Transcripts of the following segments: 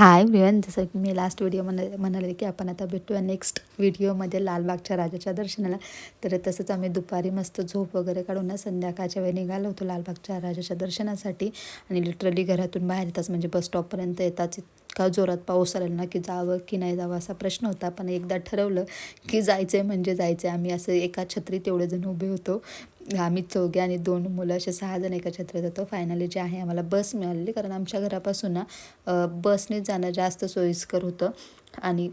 हाय मिळन जसं की मी लास्ट व्हिडिओ म्हण म्हणाले की आपण आता भेटूया नेक्स्ट व्हिडिओमध्ये लालबागच्या राजाच्या दर्शनाला. तर तसंच आम्ही दुपारी मस्त झोप वगैरे काढून ना संध्याकाळच्या वेळी निघालो होतो लालबागच्या राजाच्या दर्शनासाठी. आणि लिटरली घरातून बाहेर येताच म्हणजे बस स्टॉपपर्यंत येताच. इतका जोरात पाऊस आला ना की जावं की नाही जावं असा प्रश्न होता. पण एकदा ठरवलं की जायचं आहे म्हणजे जायचं आहे आम्ही असं एका छत्रीत एवढे जण उभे होतो. आम्ही चौघे आणि दोन मुलं असे सहा जण एका छत्रात होतो. फायनली जे आहे आम्हाला बस मिळालेली. कारण आमच्या घरापासून ना बसने जाणं जास्त सोयीस्कर होतं. आणि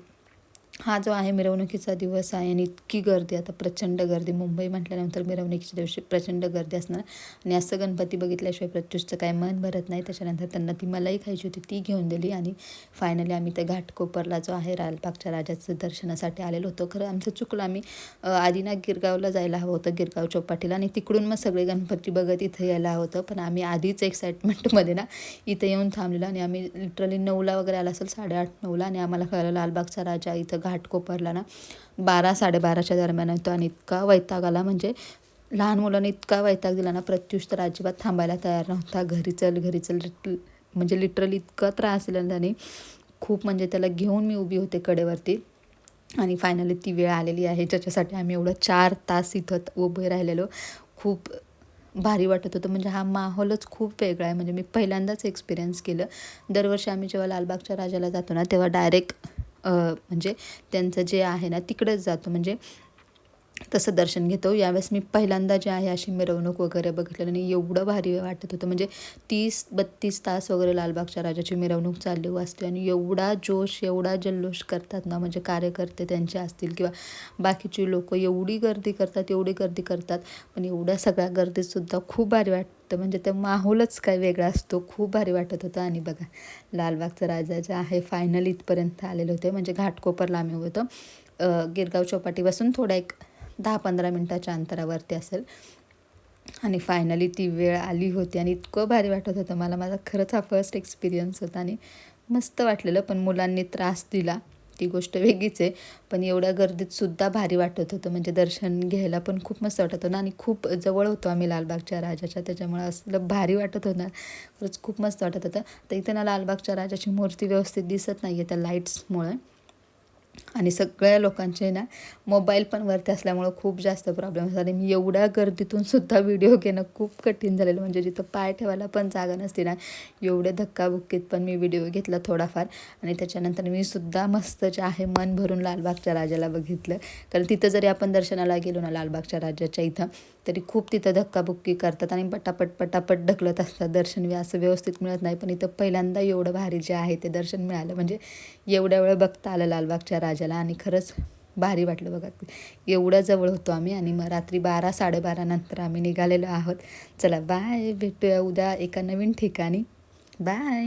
हा जो आहे मिरवणुकीचा दिवस आहे आणि इतकी गर्दी आता प्रचंड गर्दी. मुंबई म्हटल्यानंतर मिरवणुकीच्या दिवशी प्रचंड गर्दी असणार. आणि असं गणपती बघितल्याशिवाय प्रत्युषचं काय मन भरत नाही. त्याच्यानंतर त्यांना ती मलाही खायची होती ती घेऊन दिली. आणि फायनली आम्ही त्या घाटकोपरला जो आहे रालपाकच्या राजाचं दर्शनासाठी आलेलो होतो. खरं आमचं चुकलं. आम्ही आधी ना गिरगावला जायला हवं होतं गिरगाव चौपाटीला. आणि तिकडून मग सगळे गणपती बघत इथं यायला हवं होतं. पण आम्ही आधीच एक्साइटमेंटमध्ये ना इथं येऊन थांबलेलो. आणि आम्ही लिटरली नऊला वगैरे आला असेल साडेआठ नऊला. आणि आम्हाला कळलं लालबागचा राजा इथं घाटकोपरला ना बारा साडेबाराच्या दरम्यान येतो आणि इतका वैताग आला. म्हणजे लहान मुलांनी इतका वैताग दिला ना प्रत्युष तर अजिबात थांबायला तयार नव्हता. घरी चल घरी चल म्हणजे लिटरली इतका त्रास दिला त्याने. खूप म्हणजे त्याला घेऊन मी उभी होते कडेवरती. आणि फायनली ती वेळ आलेली आहे. ज्याच्यासाठी आम्ही एवढं चार तास इथं उभे राहिलेलो. खूप भारी वाटत होतं. म्हणजे हा माहोलच खूप वेगळा आहे. म्हणजे मी पहिल्यांदाच एक्सपिरियन्स केलं. दरवर्षी आम्ही जेव्हा लालबागच्या राजाला जातो ना तेव्हा डायरेक्ट म्हणजे त्यांचं जे आहे ना तिकडेच जातो. म्हणजे तसं दर्शन घेतो. यावेळेस मी पहिल्यांदा जे आहे अशी मिरवणूक वगैरे बघितलं आणि एवढं भारी वाटत होतं. म्हणजे तीस बत्तीस तास वगैरे लालबागच्या राजाची मिरवणूक चालली असते आणि एवढा जोश एवढा जल्लोष करतात ना म्हणजे कार्यकर्ते त्यांचे असतील किंवा बाकीची लोक एवढी गर्दी करतात एवढी गर्दी करतात पण एवढ्या सगळ्या गर्दीतसुद्धा खूप भारी वाटतं. म्हणजे ते माहोलच काय वेगळा असतो. खूप भारी वाटत होतं. आणि बघा लालबागचा राजा जे आहे फायनल इथपर्यंत आलेले होते. म्हणजे घाटकोपरला आम्ही होतो. गिरगाव चौपाटीपासून थोडा एक दहा पंधरा मिनटाच्या अंतरावरती असेल. आणि फायनली ती वेळ आली होती. आणि इतकं भारी वाटत होतं. मला माझा खरंच हा फर्स्ट एक्सपिरियन्स होता. आणि मस्त वाटलेलं. पण मुलांनी त्रास दिला. ती गोष्ट वेगळीच आहे. पण एवढ्या गर्दीतसुद्धा भारी वाटत होतं. म्हणजे दर्शन घ्यायला पण खूप मस्त वाटत होतं. आणि खूप जवळ होतो आम्ही लालबागच्या राजाच्या. त्याच्यामुळं असलं भारी वाटत होतं. खरंच खूप मस्त वाटत होतं. तर इथं ना लालबागच्या राजाची मूर्ती व्यवस्थित दिसत नाही आहे त्या लाईट्समुळे आणि सगळ्या लोकांचे ना मोबाईल पण वरती असल्यामुळं खूप जास्त प्रॉब्लेम होतात. आणि मी एवढ्या गर्दीतून सुद्धा व्हिडिओ घेणं खूप कठीण झालेलं म्हणजे जिथं पाय ठेवायला पण जागा नसते ना एवढे धक्काबुक्कीत पण मी व्हिडिओ घेतला थोडाफार. आणि त्याच्यानंतर मी सुद्धा मस्त जे आहे मन भरून लालबागच्या राजाला बघितलं. कारण तिथं जरी आपण दर्शनाला गेलो ना लालबागच्या राजाच्या इथं तरी खूप तिथं धक्काबुक्की करतात आणि पटापट पटापट ढकलत असतात. दर्शन असं व्यवस्थित मिळत नाही. पण इथं पहिल्यांदा एवढं भारी जे आहे ते दर्शन मिळालं. म्हणजे एवढ्या वेळ बघता आलं लालबागच्या राजाला आणि खरंच भारी वाटलं बघा. एवढं जवळ होतो आम्ही आणि मग रात्री बारा साडेबारा नंतर आम्ही निघालेलो आहोत. चला बाय भेटूया उद्या एका नवीन ठिकाणी. बाय